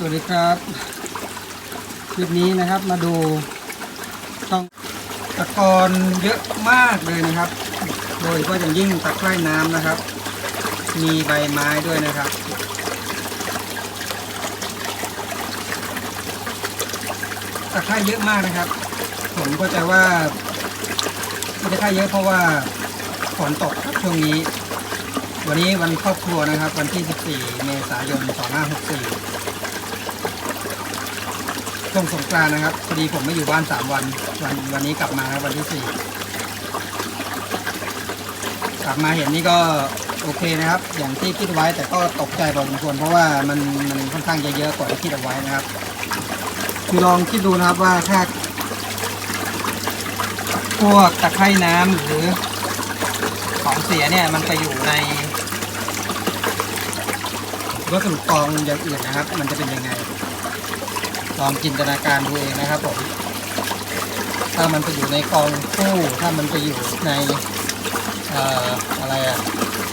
สวัสดีครับ คลิปนี้นะครับมาดูต้องตะกอนเยอะมากเลยนะครับ โดยเฉพาะอย่างยิ่งตะไคร่น้ำนะครับ มีใบไม้ด้วยนะครับตะไคร่เยอะมากนะครับ ผมก็จะว่าตะไคร่เยอะเพราะว่าฝนตกครับช่วงนี้ วันนี้วันครอบครัวนะครับ วันที่ 14 เมษายน 2564 ช่วงสงกรานต์นะครับพอดีผมไม่อยู่บ้าน3วัน วันวันนี้กลับมาครับวันที่4กลับมาเห็นนี่ก็โอเคนะครับ อย่างที่คิดไว้แต่ก็ตกใจพอสมควรเพราะว่ามันมันค่อนข้างจะเยอะกว่าที่คิดเอาไว้นะครับ คือลองคิดดูนะครับว่าถ้าพวกตะไคร่น้ำหรือของเสียเนี่ยมันไปอยู่ในวัสดุกองอย่างอื่นนะครับ มันจะเป็นยังไง ลองจินตนาการดูเองนะครับผมถ้ามันไปอยู่ในกองคู่ถ้ามันไปอยู่ในเอ่ออะไรอะ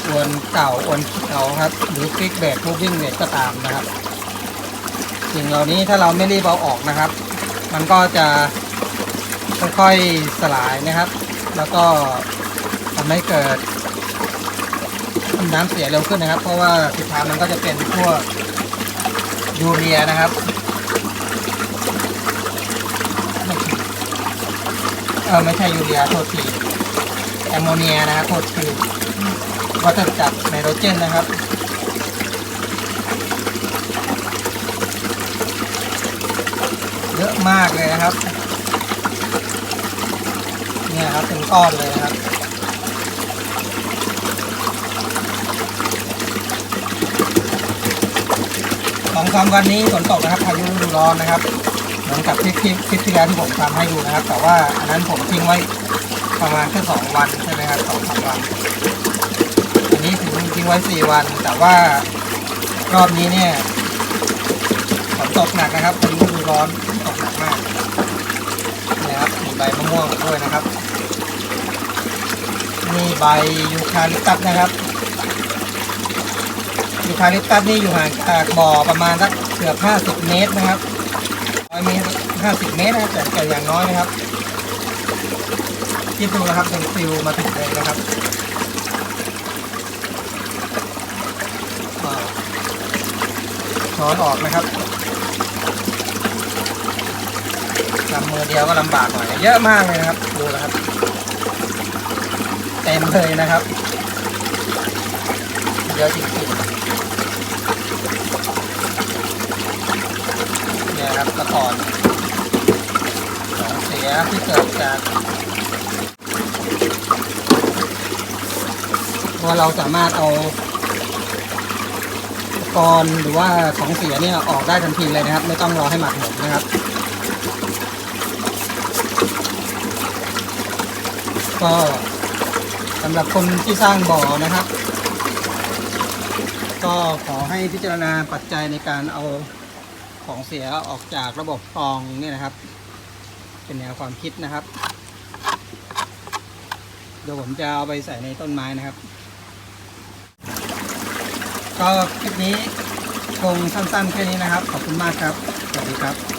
อวนเก่าอวนเก่าครับ หรือฟิกเบรกมูวิ่งเบกก็ตามนะครับสิ่งเหล่านี้ถ้าเราไม่รีบเอาออกนะครับ มันก็จะค่อยๆสลายนะครับ แล้วก็ทำให้เกิดน้ำเสียเร็วขึ้นนะครับ เพราะว่าสุดท้ายมันก็จะเป็นพวกยูเรียนะครับ เออไม่ใช่ยูเรียโทษทีแอมโมเนียนะครับโทษทีวัฏจักรไนโตรเจนนะครับเยอะมากเลยนะครับ เนี่ยครับเป็นก้อนเลยนะครับสองสามวันนี้ฝนตกนะครับพายุฤดูร้อนนะครับ เหมือนกับคลิปคลิปคลิปที่แล้วที่ผมทำให้ดูนะครับ แต่ว่าอันนั้นผมทิ้งไว้ประมาณแค่สองวันใช่ไหมครับสองสามวันอันนี้ถึงทิ้งไว้สี่วัน แต่ว่ารอบนี้เนี่ยฝนตกหนักนะครับพายุฤดูร้อนตกหนักมากนี่นะครับมีใบมะม่วงด้วยนะครับนี่ใบยูคาลิปตัสนะครับยูคาลิปตัสนี่อยู่ห่างจากบ่อประมาณสักเกือบ50 เมตรนะครับ ร้อยเมตร50เมตรนะครับแต่แต่อย่างน้อยนะครับคิดดูนะครับเป็นฟิวมาถึงเลยนะครับอ่าช้อนออกนะครับทำมือเดียวก็ลำบากหน่อยเยอะมากเลยนะครับ ดูนะครับ เต็มเลยนะครับเยอะจริงๆ นี่ยครับตะกอนของเสียที่เกิดจากว่าเราสามารถเอาตะกอนหรือว่าของเสียเนี่ยออกได้ทันทีเลยนะครับ ไม่ต้องรอให้หมักหมดนะครับ ก็สำหรับคนที่สร้างบ่อนะครับ ก็ขอให้พิจารณาปัจจัยในการเอา ของเสียออกจากระบบกรองเนี่ยนะครับ เป็นแนวความคิดนะครับ เดี๋ยวผมจะเอาไปใส่ในต้นไม้นะครับ ก็คลิปนี้คงสั้นๆแค่นี้นะครับ ขอบคุณมากครับ สวัสดีครับ